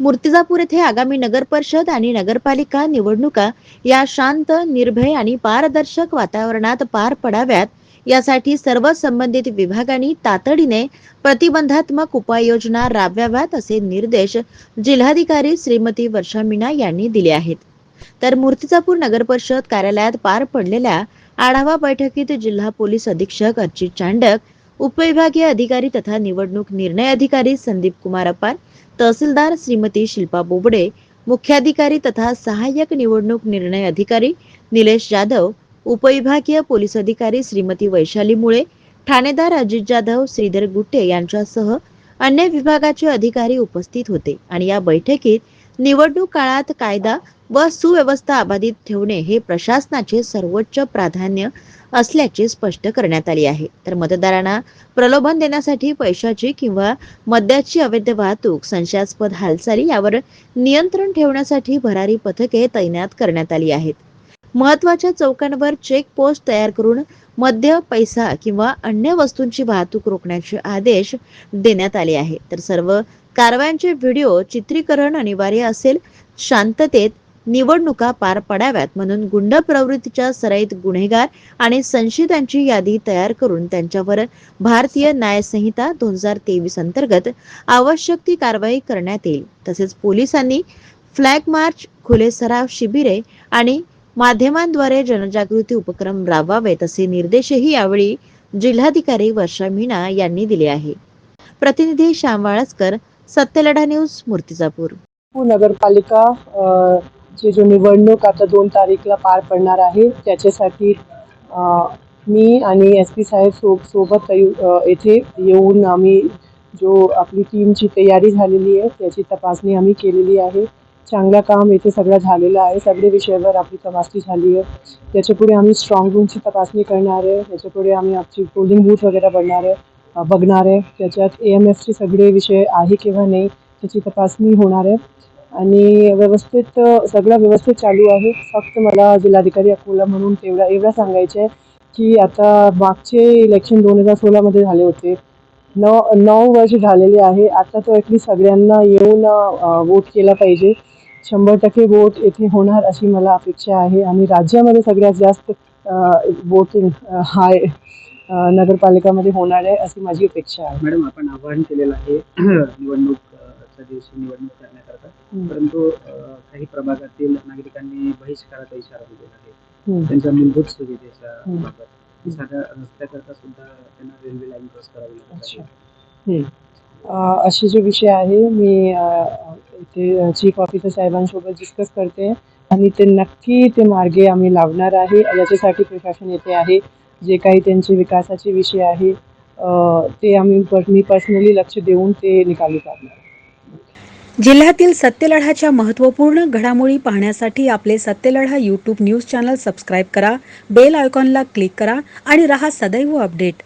मूर्तिजापूर येथे आगामी नगर परिषद आणि नगरपालिका निवडणुका या शांत निर्भय आणि पारदर्शक वातावरणात पार पडाव्यात. यासाठी सर्व संबंधित विभागांनी तातडीने प्रतिबंधात्मक उपाययोजना राबवाव्यात असे निर्देश जिल्हाधिकारी श्रीमती वर्षा मीना यांनी दिले आहेत. तर मूर्तिजापूर नगर परिषद कार्यालयात पार पडलेल्या आढावा बैठकीत जिल्हा पोलीस अधीक्षक अर्चित चांडक उपविभागीय अधिकारी तथा निवडणूक निर्णय अधिकारी संदीप कुमार अपार तहसीलदार श्रीमती शिल्पा बोबडे मुख्याधिकारी तथा सहाय्यक निवडणूक निर्णय अधिकारी निलेश जाधव उपविभागीय पोलीस अधिकारी श्रीमती वैशाली मुळे ठाणेदार अजित जाधव श्रीधर गुट्टे यांच्यासह अन्य विभागाचे अधिकारी उपस्थित होते. आणि या बैठकीत निवडणूक काळात कायदा व सुव्यवस्था अबाधित ठेवणे हे प्रशासनाचे सर्वोच्च प्राधान्य असल्याचे स्पष्ट करण्यात आले आहे. तर मतदारांना प्रलोभन देण्यासाठी पैशाची किंवा मद्याची अवैध वाहतूक संशयास्पद हालचाली यावर नियंत्रण ठेवण्यासाठी भरारी पथके तैनात करण्यात आली आहेत. महत्त्वाच्या चौकांवर चेक पोस्ट तयार करून मद्य पैसा किंवा अन्य वस्तूंची वाहतूक रोखण्याचे आदेश देण्यात आले आहे. तर सर्व कारवायांचे व्हिडिओ चित्रीकरण अनिवार्य असेल. शांततेत निवडणुका पार पडाव्यात म्हणून गुंड प्रवृत्तीच्या सराईत गुन्हेगार आणि संशयितांची यादी तयार करून त्यांच्यावर भारतीय न्यायसंहिता दोन हजार तेवीस अंतर्गत आवश्यक ती कारवाई करण्यात येईल. तसेच पोलिसांनी फ्लॅग मार्च खुले सराव शिबिरे आणि माध्यमांद्वारे जनजागृती उपक्रम राबवावेत असे निर्देशही यावेळी जिल्हाधिकारी वर्षा मीना यांनी दिले आहे. प्रतिनिधी श्याम वाळसकर सत्यलढा न्यूज मूर्तिजापूर. नगरपालिका ची जो निवडणूक आता दोन तारीखला पार पडणार आहे त्याच्यासाठी मी आणि एस पी साहेब सो सोबत येऊ- येथे येऊन आम्ही जो आपली टीमची तयारी झालेली आहे त्याची तपासणी आम्ही केलेली आहे. चांगलं काम येथे सगळं झालेलं आहे सगळे विषयावर आपली तपासणी झाली आहे. त्याच्यापुढे आम्ही स्ट्रॉंग रूमची तपासणी करणार आहे त्याच्यापुढे आम्ही आमची पोलिंग बूथ वगैरे बनणार आहे. बघणार आहे. त्याच्यात ए एम एसचे सगळे विषय आहे किंवा नाही त्याची तपासणी होणार आहे. आणि व्यवस्थित सगळं व्यवस्थित चालू आहे. फक्त मला जिल्हाधिकारी अकोला म्हणून तेवढा एवढं सांगायचं आहे की आता मागचे इलेक्शन दोन हजार सोळामध्ये झाले होते. नऊ नऊ वर्ष झालेले आहे. आता तो ॲटलीस्ट सगळ्यांना येऊन वोट केला पाहिजे. शंभर टक्के वोट येथे होणार अशी मला अपेक्षा आहे. आणि राज्यामध्ये सगळ्यात जास्त वोटिंग हाय. नगरपालिकामध्ये होणार आहे अशी माझी अपेक्षा आहे. मॅडम आपण आवाहन केलेलं आहे निवडणूक अ, च्या दिवशी निवडणूक करण्याकरता. परंतु काही प्रभागातील नागरिकांनी बहिष्काराचा इशारा दिलेला आहे. त्यांच्या मूलभूत सुविधेच्या. बाबत. साध्या रस्त्याकरता सुद्धा त्यांना रेल्वे लाईन क्रॉस करावी लागत असे जो विषय आहे मी इथे चीफ ऑफिसर साहेबांसोबत डिस्कस करते. आणि ते नक्की ते मार्गे आम्ही लावणार आहे. याच्यासाठी प्रशासन येथे आहे. जे काही त्यांचे विकासाचे विषय आहे ते आम्ही मी पर्सनली लक्ष देऊन ते निकाली काढणार. जिल्ह्यातील सत्यलढाच्या महत्त्वपूर्ण घडामोडी पाहण्यासाठी आपले Satyaladha YouTube news channel subscribe करा बेल आयकॉनला क्लिक करा आणि रहा सदैव अपडेट